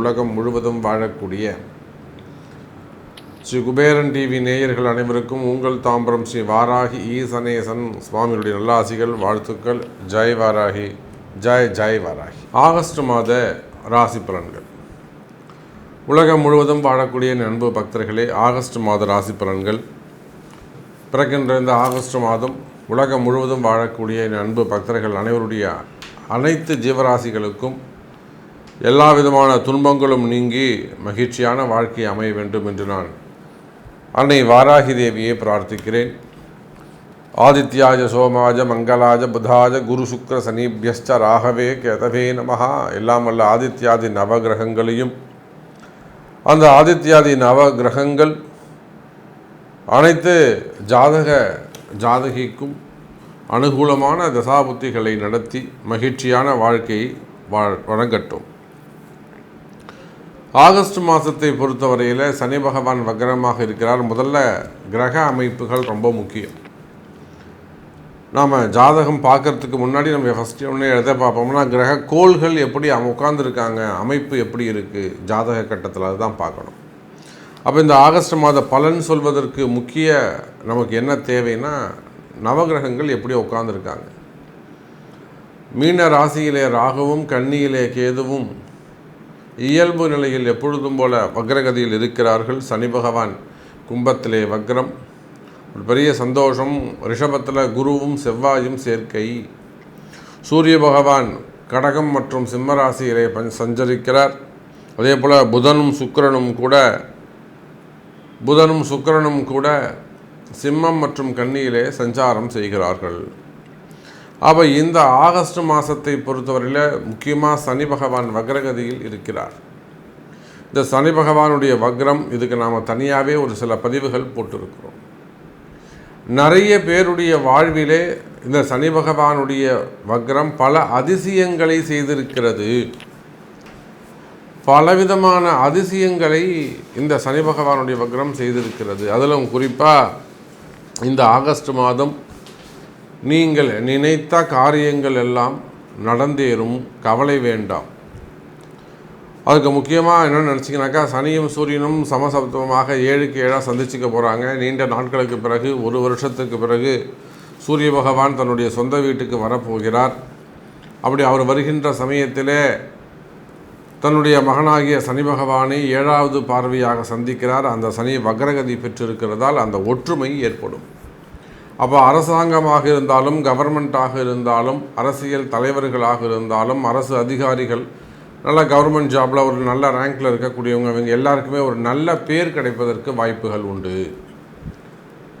உலகம் முழுவதும் வாழக்கூடிய ஸ்ரீ குபேரன் டிவி நேயர்கள் அனைவருக்கும் உங்கள் தாம்பரம் ஸ்ரீ வாராகி ஈசனேசன் சுவாமிகளுடைய நல்லாசிகள் வாழ்த்துக்கள். ஜெய் வாராகி ஜெய் ஜெய் வாராகி. ஆகஸ்ட் மாத ராசி பலன்கள். உலகம் முழுவதும் வாழக்கூடிய நண்பு பக்தர்களே ஆகஸ்ட் மாத ராசி பலன்கள். பிறக்கின்ற இந்த ஆகஸ்ட் மாதம் உலகம் முழுவதும் வாழக்கூடிய என் அன்பு பக்தர்கள் அனைவருடைய அனைத்து ஜீவராசிகளுக்கும் எல்லா விதமான துன்பங்களும் நீங்கி மகிழ்ச்சியான வாழ்க்கை அமைய வேண்டும் என்று நான் அன்னை வாராகி தேவியை பிரார்த்திக்கிறேன். ஆதித்யாஜ சோமாஜ மங்களாஜ புதாஜ குரு சுக்கர சனீபியஸ்ச ராகவே கேதவே நமஹா. எல்லாம் வல்ல ஆதித்யாதி நவகிரகங்களையும் அந்த ஆதித்யாதி நவகிரகங்கள் அனைத்து ஜாதக ஜாதகிக்கும் அனுகூலமான தசாபுத்திகளை நடத்தி மகிழ்ச்சியான வாழ்க்கையை வாழ் வழங்கட்டும். ஆகஸ்ட் மாதத்தை பொறுத்தவரையில் சனி பகவான் வக்ரமாக இருக்கிறார். முதல்ல கிரக அமைப்புகள் ரொம்ப முக்கியம். நாம் ஜாதகம் பார்க்கறதுக்கு முன்னாடி நம்ம ஃபஸ்ட்டு ஒன்று எதை பார்ப்போம்னா கிரக கோள்கள் எப்படி உட்காந்துருக்காங்க அமைப்பு எப்படி இருக்குது ஜாதக கட்டத்தில் அதுதான் பார்க்கணும். அப்போ இந்த ஆகஸ்ட் மாத பலன் சொல்வதற்கு முக்கிய நமக்கு என்ன தேவைன்னா நவகிரகங்கள் எப்படி உட்காந்துருக்காங்க மீன ராசியிலே ராகுவும் கன்னியிலே கேதுவும் இயல்பு நிலையில் எப்பொழுதும் போல வக்ரகதியில் இருக்கிறார்கள். சனி பகவான் கும்பத்திலே வக்ரம். ஒரு பெரிய சந்தோஷம். ரிஷபத்தில் குருவும் செவ்வாயும் சேர்க்கை. சூரிய பகவான் கடகம் மற்றும் சிம்ம ராசியிலே பஞ் சஞ்சரிக்கிறார். அதே போல் புதனும் சுக்கரனும் கூட புதனும் சுக்கரனும் கூட சிம்மம் மற்றும் கன்னியிலே சஞ்சாரம் செய்கிறார்கள். அப்போ இந்த ஆகஸ்ட் மாதத்தை பொறுத்தவரையில் முக்கியமாக சனி பகவான் வக்ரகதியில் இருக்கிறார். இந்த சனி பகவானுடைய வக்ரம் இதுக்கு நாம் தனியாகவே ஒரு சில பதிவுகள் போட்டிருக்கிறோம். நிறைய பேருடைய வாழ்விலே இந்த சனி பகவானுடைய வக்ரம் பல அதிசயங்களை செய்திருக்கிறது. பலவிதமான அதிசயங்களை இந்த சனி பகவானுடைய வக்ரம் செய்திருக்கிறது. அதிலும் குறிப்பாக இந்த ஆகஸ்ட் மாதம் நீங்கள் நினைத்த காரியங்கள் எல்லாம் நடந்தேறும் கவலை வேண்டாம். அதுக்கு முக்கியமாக என்னென்னு நினச்சிங்கனாக்கா சனியும் சூரியனும் சமசப்தமாக ஏழுக்கு ஏழாக சந்திச்சுக்க போகிறாங்க நீண்ட நாட்களுக்கு பிறகு ஒரு வருஷத்துக்கு பிறகு சூரிய பகவான் தன்னுடைய சொந்த வீட்டுக்கு வரப்போகிறார். அப்படி அவர் வருகின்ற சமயத்திலே தன்னுடைய மகனாகிய சனி பகவானை ஏழாவது பார்வையாக சந்திக்கிறார். அந்த சனி வக்ரகதி பெற்றிருக்கிறதால் அந்த ஒற்றுமை ஏற்படும். அப்போ அரசாங்கமாக இருந்தாலும் கவர்மெண்ட்டாக இருந்தாலும் அரசியல் தலைவர்களாக இருந்தாலும் அரசு அதிகாரிகள் நல்ல கவர்மெண்ட் ஜாபில் ஒரு நல்ல ரேங்கில் இருக்கக்கூடியவங்க இவங்க எல்லாருக்குமே ஒரு நல்ல பேர் கிடைப்பதற்கு வாய்ப்புகள் உண்டு.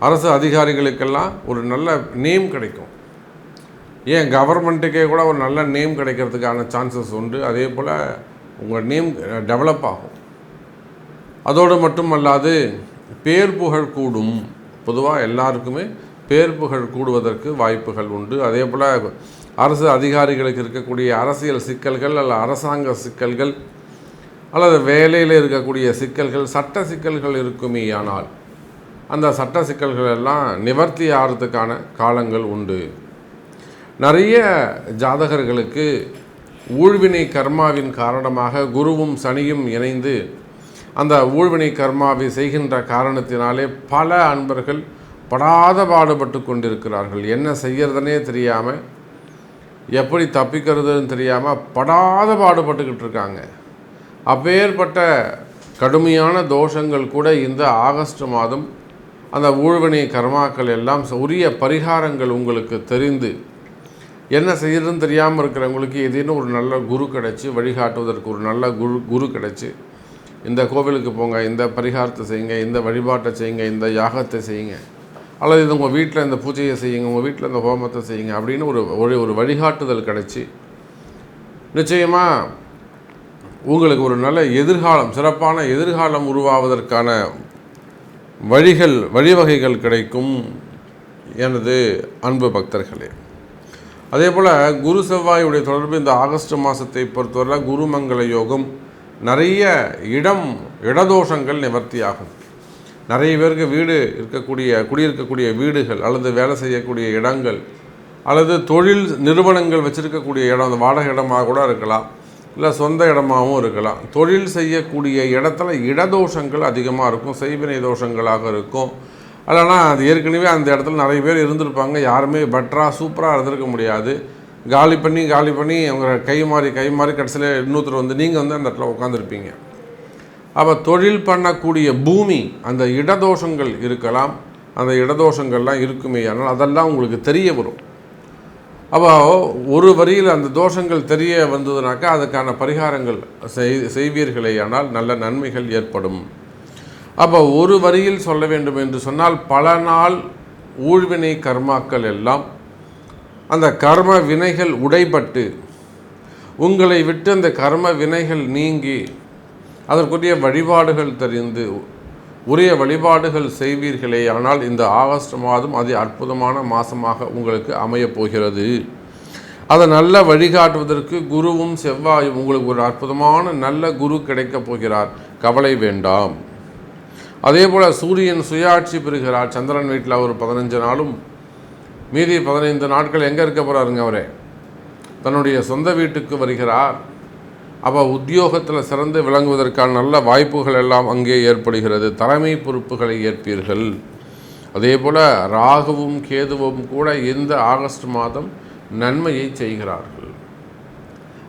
அரசு அதிகாரிகளுக்கெல்லாம் ஒரு நல்ல நேம் கிடைக்கும். ஏன் கவர்மெண்ட்டுக்கே கூட ஒரு நல்ல நேம் கிடைக்கிறதுக்கான சான்சஸ் உண்டு. அதே போல் உங்கள் நேம் டெவலப் ஆகும். அதோடு மட்டுமல்லாது பேர் புகழ் கூடும். பொதுவாக எல்லாருக்குமே பேர் புகழ் கூடுவதற்கு வாய்ப்புகள் உண்டு. அதே போல் அரசு அதிகாரிகளுக்கு இருக்கக்கூடிய அரசியல் சிக்கல்கள் அல்ல அரசாங்க சிக்கல்கள் அல்லது வேலையில் இருக்கக்கூடிய சிக்கல்கள் சட்ட சிக்கல்கள் இருக்குமே ஆனால் அந்த சட்ட சிக்கல்கள் எல்லாம் நிவர்த்தி ஆகிறதுக்கான காலங்கள் உண்டு. நிறைய ஜாதகர்களுக்கு ஊழ்வினை கர்மாவின் காரணமாக குருவும் சனியும் இணைந்து அந்த ஊழ்வினை கர்மாவை செய்கின்ற காரணத்தினாலே பல அன்பர்கள் படாத பாடுபட்டு கொண்டிருக்கிறார்கள். என்ன செய்கிறதுனே தெரியாமல் எப்படி தப்பிக்கிறதுன்னு தெரியாமல் படாத பாடுபட்டுக்கிட்டு இருக்காங்க. அப்பேற்பட்ட கடுமையான தோஷங்கள் கூட இந்த ஆகஸ்ட் மாதம் அந்த ஊழ்வினை கர்மாக்கள் எல்லாம் உரிய பரிகாரங்கள் உங்களுக்கு தெரிந்து என்ன செய்யறதுன்னு தெரியாமல் இருக்கிறவங்களுக்கு ஏதேனும் ஒரு நல்ல குரு கிடச்சி வழிகாட்டுவதற்கு ஒரு நல்ல குரு குரு கிடச்சி இந்த கோவிலுக்கு போங்க இந்த பரிகாரத்தை செய்யுங்க இந்த வழிபாட்டை செய்யுங்க இந்த யாகத்தை செய்யுங்க அல்லது இது உங்கள் வீட்டில் இந்த பூஜையை செய்யுங்க உங்கள் வீட்டில் இந்த ஹோமத்தை செய்யுங்க அப்படின்னு ஒரு ஒரு ஒரு வழிகாட்டுதல் கிடச்சி நிச்சயமாக உங்களுக்கு ஒரு நல்ல எதிர்காலம் சிறப்பான எதிர்காலம் உருவாவதற்கான வழிகள் வழிவகைகள் கிடைக்கும் எனது அன்பு பக்தர்களே. அதே போல் குரு செவ்வாயுடைய தொடர்பு இந்த ஆகஸ்ட் மாதத்தை பொறுத்தவரை குருமங்கள யோகம் நிறைய இடம் இடதோஷங்கள் நிவர்த்தியாகும். நிறைய பேருக்கு வீடு இருக்கக்கூடிய குடியிருக்கக்கூடிய வீடுகள் அல்லது வேலை செய்யக்கூடிய இடங்கள் அல்லது தொழில் நிறுவனங்கள் வச்சுருக்கக்கூடிய இடம் அந்த வாடகை இடமாக கூட இருக்கலாம் இல்லை சொந்த இடமாகவும் இருக்கலாம். தொழில் செய்யக்கூடிய இடத்துல இடதோஷங்கள் அதிகமாக இருக்கும் செய்வினை தோஷங்களாக இருக்கும். இல்லைனா அது ஏற்கனவே அந்த இடத்துல நிறைய பேர் இருந்திருப்பாங்க. யாருமே பெட்டராக சூப்பராக இருந்திருக்க முடியாது. காலி பண்ணி காலி பண்ணி அவங்க கை மாறி கை மாறி கடைசியில் இன்னொருத்தர் வந்து நீங்கள் வந்து அந்த இடத்துல உட்காந்துருப்பீங்க அப்போ தொழில் பண்ணக்கூடிய பூமி அந்த இடதோஷங்கள் இருக்கலாம். அந்த இடதோஷங்கள்லாம் இருக்குமே ஆனால் அதெல்லாம் உங்களுக்கு தெரிய வரும். அப்போ ஒரு வரியில் அந்த தோஷங்கள் தெரிய வந்ததுனாக்கா அதுக்கான பரிகாரங்கள் செய் செய்வீர்களே ஆனால் நல்ல நன்மைகள் ஏற்படும். அப்போ ஒரு வரியில் சொல்ல வேண்டும் என்று சொன்னால் பல நாள் ஊழ்வினை கர்மாக்கள் எல்லாம் அந்த கர்ம வினைகள் உடைபட்டு உங்களை விட்டு அந்த கர்ம வினைகள் நீங்கி அதற்குரிய வழிபாடுகள் தெரிந்து உரிய வழிபாடுகள் செய்வீர்களே. ஆனால் இந்த ஆகஸ்ட் மாதம் அதி அற்புதமான மாதமாக உங்களுக்கு அமையப் போகிறது. அதை நல்ல வழிகாட்டுவதற்கு குருவும் செவ்வாயும் உங்களுக்கு ஒரு அற்புதமான நல்ல குரு கிடைக்கப் போகிறார். கவலை வேண்டாம். அதே போல் சூரியன் சுயாட்சி பெறுகிறார். சந்திரன் வீட்டில் அவர் பதினஞ்சு நாளும். மீதி பதினைந்து நாட்கள் எங்கே இருக்க போகிறாருங்க அவரே? தன்னுடைய சொந்த வீட்டுக்கு வருகிறார். அப்போ உத்தியோகத்தில் சிறந்து விளங்குவதற்கான நல்ல வாய்ப்புகள் எல்லாம் அங்கே ஏற்படுகிறது. தலைமை பொறுப்புகளை ஏற்பீர்கள். அதே போல் ராகுவும் கேதுவும் கூட இந்த ஆகஸ்ட் மாதம் நன்மையை செய்கிறார்கள்.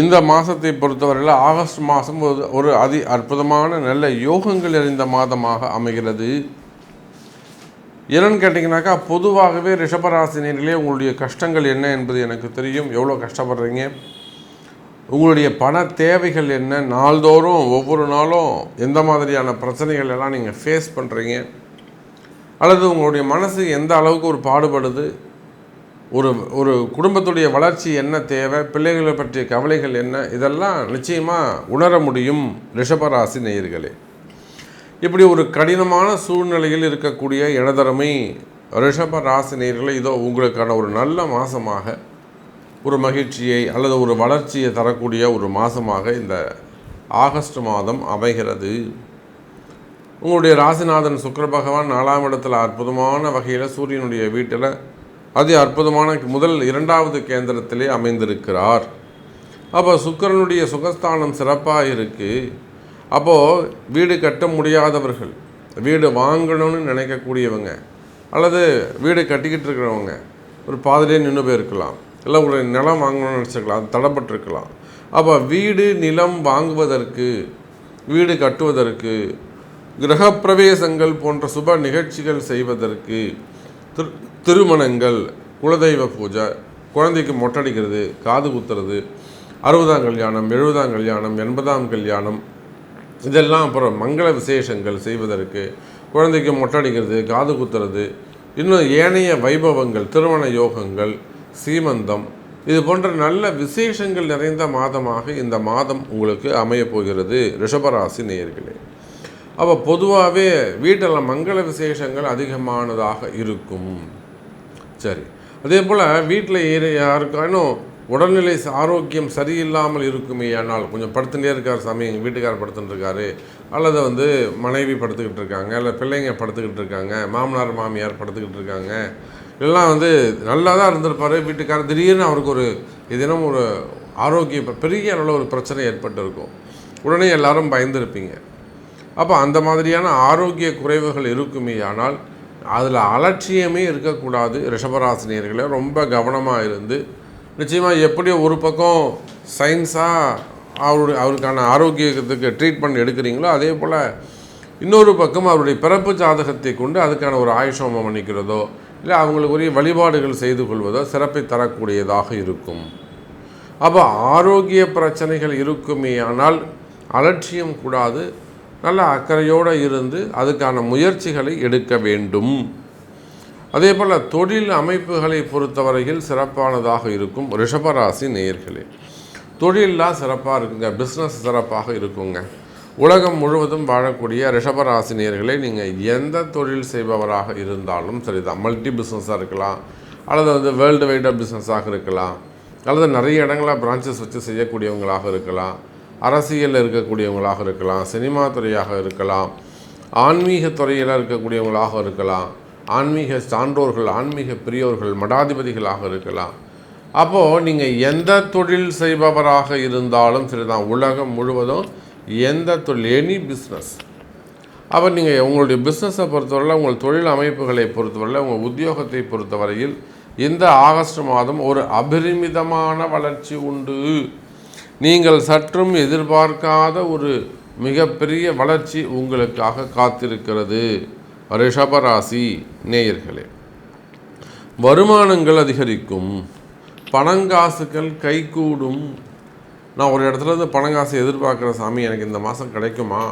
இந்த மாதத்தை பொறுத்தவரையில் ஆகஸ்ட் மாதம் ஒரு ஒரு அதி அற்புதமான நல்ல யோகங்கள் நிறைந்த மாதமாக அமைகிறது. என்னன்னு கேட்டிங்கனாக்கா பொதுவாகவே ரிஷபராசினியர்களே உங்களுடைய கஷ்டங்கள் என்ன என்பது எனக்கு தெரியும். எவ்வளோ கஷ்டப்படுறீங்க? உங்களுடைய பண தேவைகள் என்ன? நாள்தோறும் ஒவ்வொரு நாளும் எந்த மாதிரியான பிரச்சனைகள் எல்லாம் நீங்கள் ஃபேஸ் பண்ணுறீங்க அல்லது உங்களுடைய மனசு எந்த அளவுக்கு ஒரு பாடுபடுது? ஒரு ஒரு குடும்பத்துடைய வளர்ச்சி என்ன தேவை பிள்ளைகளை பற்றிய கவலைகள் என்ன இதெல்லாம் நிச்சயமாக உணர முடியும் ரிஷபராசி நேயர்களே. இப்படி ஒரு கடினமான சூழ்நிலையில் இருக்கக்கூடிய இடதரமை ரிஷப ராசி நேர்களை இதோ உங்களுக்கான ஒரு நல்ல மாதமாக ஒரு மகிழ்ச்சியை அல்லது ஒரு வளர்ச்சியை தரக்கூடிய ஒரு மாதமாக இந்த ஆகஸ்ட் மாதம் அமைகிறது. உங்களுடைய ராசிநாதன் சுக்கர பகவான் நாலாம் இடத்தில் அற்புதமான வகையில் சூரியனுடைய வீட்டில் அது அற்புதமான முதல் இரண்டாவது கேந்திரத்திலே அமைந்திருக்கிறார். அப்போ சுக்கரனுடைய சுகஸ்தானம் சிறப்பாக இருக்குது அப்போது வீடு கட்ட முடியாதவர்கள் வீடு வாங்கணும்னு நினைக்கக்கூடியவங்க அல்லது வீடு கட்டிக்கிட்டு இருக்கிறவங்க ஒரு பாதிலே நின்று போயிருக்கலாம். இல்லை ஒரு நிலம் வாங்கணும்னு நினச்சிருக்கலாம் அது தடப்பட்டிருக்கலாம். அப்போ வீடு நிலம் வாங்குவதற்கு வீடு கட்டுவதற்கு கிரகப்பிரவேசங்கள் போன்ற சுப நிகழ்ச்சிகள் செய்வதற்கு திரு திருமணங்கள் குலதெய்வ பூஜை குழந்தைக்கு மொட்டடிக்கிறது காது குத்துறது அறுபதாம் கல்யாணம் எழுபதாம் கல்யாணம் எண்பதாம் கல்யாணம் இதெல்லாம் அப்புறம் மங்கள விசேஷங்கள் செய்வதற்கு குழந்தைக்கு மொட்டடிக்கிறது காது குத்துறது இன்னும் ஏனைய வைபவங்கள் திருமண யோகங்கள் சீமந்தம் இது போன்ற நல்ல விசேஷங்கள் நிறைந்த மாதமாக இந்த மாதம் உங்களுக்கு அமையப்போகிறது ரிஷபராசி நேயர்களே. அப்போ பொதுவாகவே வீட்டில் மங்கள விசேஷங்கள் அதிகமானதாக இருக்கும். சரி. அதே போல் வீட்டில் யாருக்கானும் உடல்நிலை ஆரோக்கியம் சரியில்லாமல் இருக்குமே ஆனால் கொஞ்சம் படுத்துகிட்டே இருக்கார் சாமி எங்கள் வீட்டுக்காரர் படுத்துட்டுருக்காரு அல்லது வந்து மனைவி படுத்துக்கிட்டு இருக்காங்க இல்லை பிள்ளைங்க படுத்துக்கிட்டு இருக்காங்க மாமனார் மாமியார் படுத்துக்கிட்டு இருக்காங்க. எல்லாம் வந்து நல்லா தான் இருந்திருப்பார். வீட்டுக்காரர் திடீர்னு அவருக்கு ஒரு தினம் ஒரு ஆரோக்கிய பெரிய அளவில் ஒரு பிரச்சனை ஏற்பட்டு இருக்கும் உடனே எல்லாரும் பயந்துருப்பீங்க. அப்போ அந்த மாதிரியான ஆரோக்கிய குறைவுகள் இருக்குமே ஆனால் அதில் அலட்சியமே இருக்கக்கூடாது ரிஷபராசினியர்களை. ரொம்ப கவனமாக இருந்து நிச்சயமாக எப்படியோ ஒரு பக்கம் சயின்ஸாக அவருடைய அவருக்கான ஆரோக்கியத்துக்கு ட்ரீட்மெண்ட் எடுக்கிறீங்களோ அதே போல் இன்னொரு பக்கம் அவருடைய பிறப்பு ஜாதகத்தை கொண்டு அதுக்கான ஒரு ஆயுஷோமம் பண்ணிக்கிறதோ இல்லை அவங்களுக்கு உரிய வழிபாடுகள் செய்து கொள்வதோ சிறப்பை தரக்கூடியதாக இருக்கும். அப்போ ஆரோக்கிய பிரச்சனைகள் இருக்குமே ஆனால் அலட்சியம் கூடாது. நல்ல அக்கறையோடு இருந்து அதுக்கான முயற்சிகளை எடுக்க வேண்டும். அதே போல் தொழில் அமைப்புகளை பொறுத்தவரையில் சிறப்பானதாக இருக்கும் ரிஷபராசி நேயர்களே. தொழிலெலாம் சிறப்பாக இருக்குங்க பிஸ்னஸ் சிறப்பாக இருக்குங்க. உலகம் முழுவதும் வாழக்கூடிய ரிஷபராசி நேயர்களை நீங்கள் எந்த தொழில் செய்பவராக இருந்தாலும் சரிதான். மல்டி பிஸ்னஸாக இருக்கலாம் அல்லது வந்து வேர்ல்டு வைடாக பிஸ்னஸாக இருக்கலாம் அல்லது நிறைய இடங்களில் பிரான்ச்சஸ் வச்சு செய்யக்கூடியவங்களாக இருக்கலாம். அரசியலில் இருக்கக்கூடியவங்களாக இருக்கலாம் சினிமா துறையாக இருக்கலாம் ஆன்மீக துறையில் இருக்கக்கூடியவங்களாக இருக்கலாம் ஆன்மீக சான்றோர்கள் ஆன்மீக பெரியோர்கள் மடாதிபதிகளாக இருக்கலாம். அப்போது நீங்கள் எந்த தொழில் செய்பவராக இருந்தாலும் சரிதான் உலகம் முழுவதும் எந்த தொழில் எனி பிஸ்னஸ் அப்போ நீங்கள் உங்களுடைய பிஸ்னஸை பொறுத்தவரையில் உங்கள் தொழில் அமைப்புகளை பொறுத்தவரையில் உங்கள் உத்தியோகத்தை பொறுத்தவரையில் இந்த ஆகஸ்ட் மாதம் ஒரு அபரிமிதமான வளர்ச்சி உண்டு. நீங்கள் சற்றும் எதிர்பார்க்காத ஒரு மிகப்பெரிய வளர்ச்சி உங்களுக்காக காத்திருக்கிறது. ரிஷபராசி நேயர்களே வருமானங்கள் அதிகரிக்கும் பணங்காசுகள் கைகூடும். நான் ஒரு இடத்துல இருந்து பணங்காசு எதிர்பார்க்குற சாமி எனக்கு இந்த மாதம் கிடைக்குமா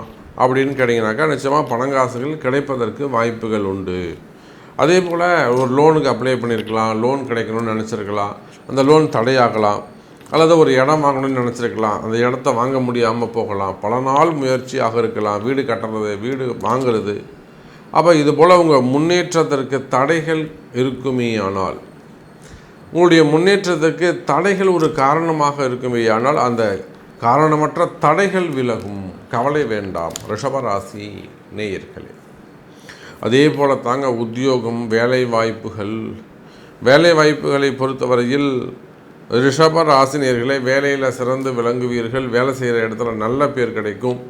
அப்படின்னு கேட்டிங்கனாக்கா நிச்சயமாக பணங்காசுகள் கிடைப்பதற்கு வாய்ப்புகள் உண்டு. அதே போல் ஒரு லோனுக்கு அப்ளை பண்ணியிருக்கலாம் லோன் கிடைக்கணும்னு நினச்சிருக்கலாம் அந்த லோன் தடையாகலாம். அல்லது ஒரு இடம் வாங்கணும்னு நினச்சிருக்கலாம். அந்த இடத்த வாங்க முடியாமல் போகலாம். பல நாள் முயற்சியாக இருக்கலாம். வீடு கட்டுறது வீடு வாங்குறது. அப்போ இது போல் உங்கள் முன்னேற்றத்திற்கு தடைகள் இருக்குமே ஆனால் உங்களுடைய முன்னேற்றத்திற்கு தடைகள் ஒரு காரணமாக இருக்குமே ஆனால் அந்த காரணமற்ற தடைகள் விலகும். கவலை வேண்டாம். ரிஷபராசி நேயர்களே. அதே போல தாங்க உத்தியோகம் வேலை வாய்ப்புகள் வேலை வாய்ப்புகளை பொறுத்தவரையில் ரிஷப ராசினியர்களை வேலையில் சிறந்து விளங்குவீர்கள். வேலை செய்கிற இடத்துல நல்ல பேர் கிடைக்கும்.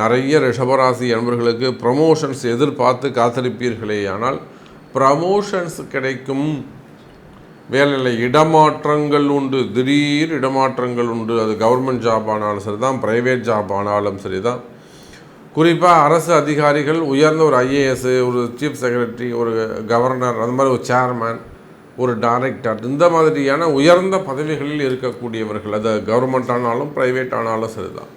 நிறைய ரிஷபராசி என்பவர்களுக்கு ப்ரமோஷன்ஸ் எதிர்பார்த்து காத்திருப்பீர்களே. ஆனால் ப்ரமோஷன்ஸ் கிடைக்கும். வேலையில் இடமாற்றங்கள் உண்டு. திடீர் இடமாற்றங்கள் உண்டு. அது கவர்மெண்ட் ஜாப் ஆனாலும் சரி தான் ப்ரைவேட் ஜாப் ஆனாலும் சரி தான் குறிப்பாக அரசு அதிகாரிகள் உயர்ந்த ஒரு ஐஏஎஸ் ஒரு சீஃப் செக்ரட்டரி ஒரு கவர்னர் அந்த மாதிரி ஒரு சேர்மேன் ஒரு டைரக்டர் இந்த மாதிரியான உயர்ந்த பதவிகளில் இருக்கக்கூடியவர்கள் அது கவர்மெண்ட் ஆனாலும் ப்ரைவேட் ஆனாலும் சரிதான்.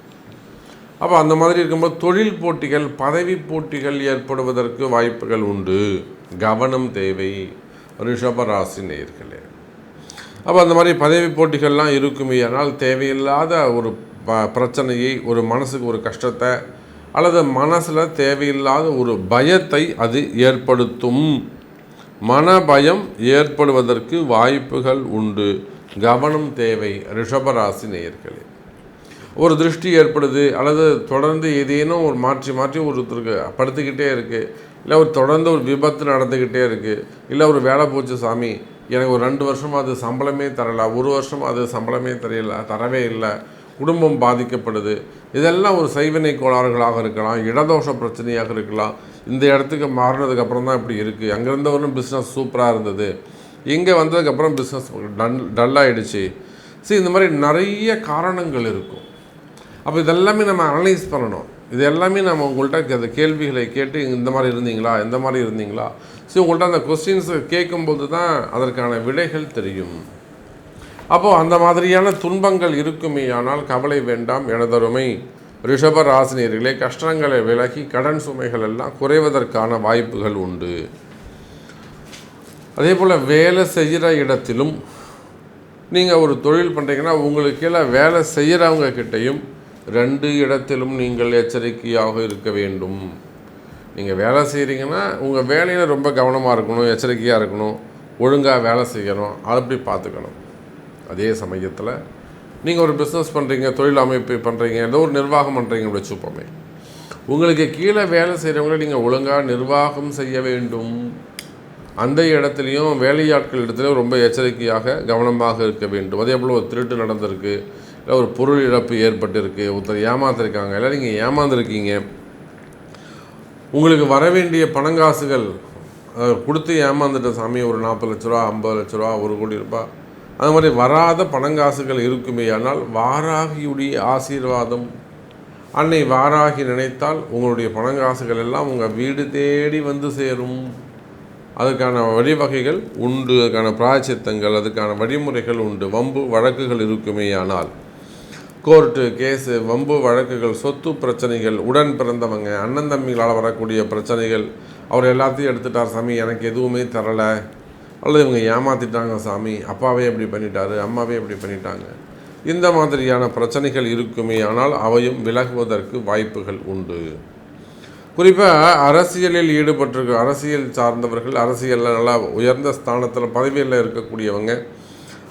அப்போ அந்த மாதிரி இருக்கும்போது தொழில் போட்டிகள் பதவி போட்டிகள் ஏற்படுவதற்கு வாய்ப்புகள் உண்டு. கவனம் தேவை. ரிஷபராசி நேர்களே. அப்போ அந்த மாதிரி பதவி போட்டிகள்லாம் இருக்குமே ஆனால் தேவையில்லாத ஒரு ப பிரச்சனையை ஒரு மனசுக்கு ஒரு கஷ்டத்தை அல்லது மனசில் தேவையில்லாத ஒரு பயத்தை அது ஏற்படுத்தும். மன பயம் ஏற்படுவதற்கு வாய்ப்புகள் உண்டு. கவனம் தேவை. ரிஷபராசி நேயர்களே. ஒரு திருஷ்டி ஏற்படுது அல்லது தொடர்ந்து ஏதேனும் ஒரு மாற்றி மாற்றி ஒருத்தருக்கு படுத்துக்கிட்டே இருக்குது இல்லை ஒரு தொடர்ந்து ஒரு விபத்து நடந்துக்கிட்டே இருக்குது இல்லை ஒரு வேலை போச்சு சாமி எனக்கு ஒரு ரெண்டு வருஷமாக அது சம்பளமே தரல ஒரு வருஷமாக அது சம்பளமே தெரியல தரவே இல்லை குடும்பம் பாதிக்கப்படுது. இதெல்லாம் ஒரு சைவனை கோளாறுகளாக இருக்கலாம் இடதோஷ பிரச்சனையாக இருக்கலாம். இந்த இடத்துக்கு மாறினதுக்கப்புறம் தான் இப்படி இருக்குது அங்கே இருந்தவரும் பிஸ்னஸ் சூப்பராக இருந்தது. இங்கே வந்ததுக்கப்புறம் பிஸ்னஸ் டல் டல்லாகிடுச்சு சரி இந்த மாதிரி நிறைய காரணங்கள் இருக்கும். அப்போ இதெல்லாமே நம்ம அனலைஸ் பண்ணணும். இது எல்லாமே நம்ம உங்கள்கிட்ட அந்த கேள்விகளை கேட்டு இந்த மாதிரி இருந்தீங்களா இந்த மாதிரி இருந்தீங்களா? சரி உங்கள்கிட்ட அந்த கொஸ்டின்ஸை கேட்கும்போது தான் அதற்கான விடைகள் தெரியும். அப்போது அந்த மாதிரியான துன்பங்கள் இருக்குமே ஆனால் கவலை வேண்டாம் எனதருமை. ரிஷப ராசினியர்களே கஷ்டங்களை விலகி கடன் சுமைகள் எல்லாம் குறைவதற்கான வாய்ப்புகள் உண்டு. அதே போல் வேலை செய்கிற இடத்திலும் நீங்கள் ஒரு தொழில் பண்ணுறீங்கன்னா உங்களுக்கு கீழே வேலை செய்கிறவங்க கிட்டேயும் ரெண்டு இடத்திலும் நீங்கள் எச்சரிக்கையாக இருக்க வேண்டும். நீங்கள் வேலை செய்கிறீங்கன்னா உங்கள் வேலையில் ரொம்ப கவனமாக இருக்கணும் எச்சரிக்கையாக இருக்கணும் ஒழுங்காக வேலை செய்யணும் அப்படி பார்த்துக்கணும். அதே சமயத்தில் நீங்கள் ஒரு பிஸ்னஸ் பண்ணுறீங்க தொழில் அமைப்பு பண்ணுறீங்க ஏதோ ஒரு நிர்வாகம் பண்ணுறீங்கன்னு வச்சுப்போமே. உங்களுக்கு கீழே வேலை செய்கிறவங்கள நீங்கள் ஒழுங்காக நிர்வாகம் செய்ய வேண்டும். அந்த இடத்துலையும் வேலையாட்கள் இடத்துலையும் ரொம்ப எச்சரிக்கையாக கவனமாக இருக்க வேண்டும். அதே போல் ஒரு திருட்டு நடந்திருக்கு இல்லை ஒரு பொருள் இழப்பு ஏற்பட்டிருக்கு ஒருத்தர் ஏமாத்திருக்காங்க இல்லை நீங்கள் ஏமாந்துருக்கீங்க. உங்களுக்கு வர வேண்டிய பணங்காசுகள் கொடுத்து ஏமாந்துட்ட சாமி ஒரு நாற்பது லட்ச ரூபா ஐம்பது லட்ச ரூபா ஒரு கோடி ரூபாய் அது மாதிரி வராத பணங்காசுகள் இருக்குமே ஆனால் வாராகியுடைய ஆசீர்வாதம். அன்னை வாராகி நினைத்தால் உங்களுடைய பணங்காசுகள் எல்லாம் உங்கள் வீடு தேடி வந்து சேரும். அதுக்கான வழிவகைகள் உண்டு அதுக்கான பிராய்ச்சித்தங்கள் அதுக்கான வழிமுறைகள் உண்டு. வம்பு வழக்குகள் இருக்குமே ஆனால். கோர்ட்டு கேஸு வம்பு வழக்குகள் சொத்து பிரச்சனைகள் உடன் பிறந்தவங்க அண்ணன் தம்பிகளால் வரக்கூடிய பிரச்சனைகள் அவர் எல்லாத்தையும் எடுத்துட்டார் சாமி எனக்கு எதுவுமே தரலை. அல்லது இவங்க ஏமாத்திட்டாங்க சாமி அப்பாவே இப்படி பண்ணிட்டாரு அம்மாவே இப்படி பண்ணிட்டாங்க. இந்த மாதிரியான பிரச்சனைகள் இருக்குமே ஆனால் அவையும் விலகுவதற்கு வாய்ப்புகள் உண்டு. குறிப்பாக அரசியலில் ஈடுபட்டிருக்க அரசியல் சார்ந்தவர்கள் அரசியலில் நல்லா உயர்ந்த ஸ்தானத்தில் பதவியில் இருக்கக்கூடியவங்க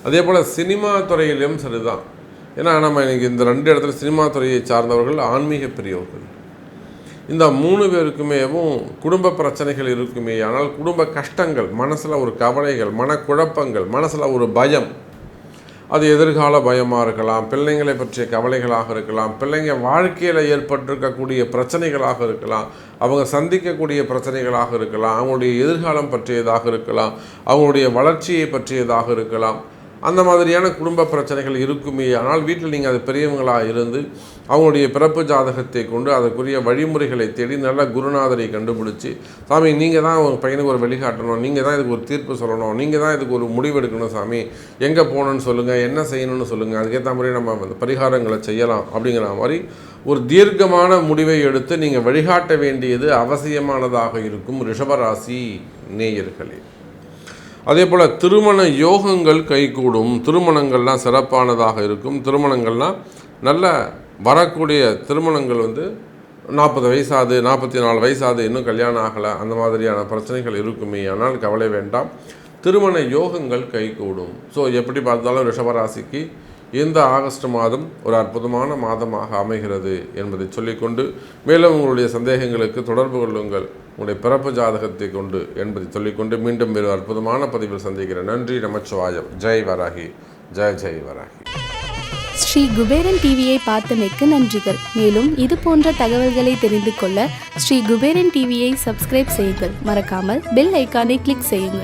அதே போல் சினிமா துறையிலும் சரிதான். ஏன்னா நம்ம இன்னைக்கு இந்த ரெண்டு இடத்துல சினிமா துறையை சார்ந்தவர்கள் ஆன்மீக பெரியவர்கள். இந்த மூணு பேருக்குமேவும் குடும்ப பிரச்சனைகள் இருக்குமே. ஆனால் குடும்ப கஷ்டங்கள் மனசில் ஒரு கவலைகள் மனக்குழப்பங்கள் மனசில் ஒரு பயம். அது எதிர்கால பயமாக இருக்கலாம் பிள்ளைங்களை பற்றிய கவலைகளாக இருக்கலாம் பிள்ளைங்க வாழ்க்கையில் ஏற்பட்டிருக்கக்கூடிய பிரச்சனைகளாக இருக்கலாம் அவங்க சந்திக்கக்கூடிய பிரச்சனைகளாக இருக்கலாம் அவங்களுடைய எதிர்காலம் பற்றியதாக இருக்கலாம் அவங்களுடைய வளர்ச்சியை பற்றியதாக இருக்கலாம். அந்த மாதிரியான குடும்ப பிரச்சனைகள் இருக்குமே. ஆனால் வீட்டில் நீங்கள் அது பெரியவங்களாக இருந்து அவங்களுடைய பிறப்பு ஜாதகத்தை கொண்டு அதற்குரிய வழிமுறைகளை தேடி நல்ல குருநாதரை கண்டுபிடிச்சி சாமி நீங்கள் தான் உங்கள் பையனுக்கு ஒரு வழிகாட்டணும். நீங்கள் தான் இதுக்கு ஒரு தீர்ப்பு சொல்லணும். நீங்கள் தான் இதுக்கு ஒரு முடிவு எடுக்கணும் சாமி. எங்கே போகணுன்னு சொல்லுங்கள் என்ன செய்யணும்னு சொல்லுங்கள் அதுக்கேற்ற மாதிரி நம்ம அந்த பரிகாரங்களை செய்யலாம். அப்படிங்கிற மாதிரி ஒரு தீர்க்கமான முடிவை எடுத்து நீங்கள் வழிகாட்ட வேண்டியது அவசியமானதாக இருக்கும் ரிஷபராசி நேயர்களே. அதே போல் திருமண யோகங்கள் கைகூடும். திருமணங்கள்லாம் சிறப்பானதாக இருக்கும். திருமணங்கள்லாம் நல்ல வரக்கூடிய திருமணங்கள் வந்து நாற்பது வயசாது நாற்பத்தி நாலு வயசாது இன்னும் கல்யாணம் ஆகலை அந்த மாதிரியான பிரச்சனைகள் இருக்குமே. ஆனால் கவலை வேண்டாம். திருமண யோகங்கள் கைகூடும். ஸோ எப்படி பார்த்தாலும் ரிஷபராசிக்கு இந்த ஆகஸ்ட் மாதம் ஒரு அற்புதமான மாதமாக அமைகிறது என்பதை சொல்லிக்கொண்டு மேலும் உங்களுடைய சந்தேகங்களுக்கு தொடர்பு கொள்ளுங்கள். உங்களுடைய பிறப்பு ஜாதகத்தை கொண்டு என்பதை சொல்லிக்கொண்டு மீண்டும் வேறு அற்புதமான பதிவில் சந்திக்கிறேன். நன்றி நமச்சிவாயம். ஜெய் வராகி. ஜெய் ஜெய் வராகி. ஸ்ரீ குபேரன் டிவியை பார்த்தமைக்கு நன்றிகள். மேலும் இது போன்ற தகவல்களை தெரிந்து கொள்ள ஸ்ரீ குபேரன் டிவியை சப்ஸ்கிரைப் செய்யுங்கள். மறக்காமல் பெல் ஐக்கானை கிளிக் செய்யுங்கள்.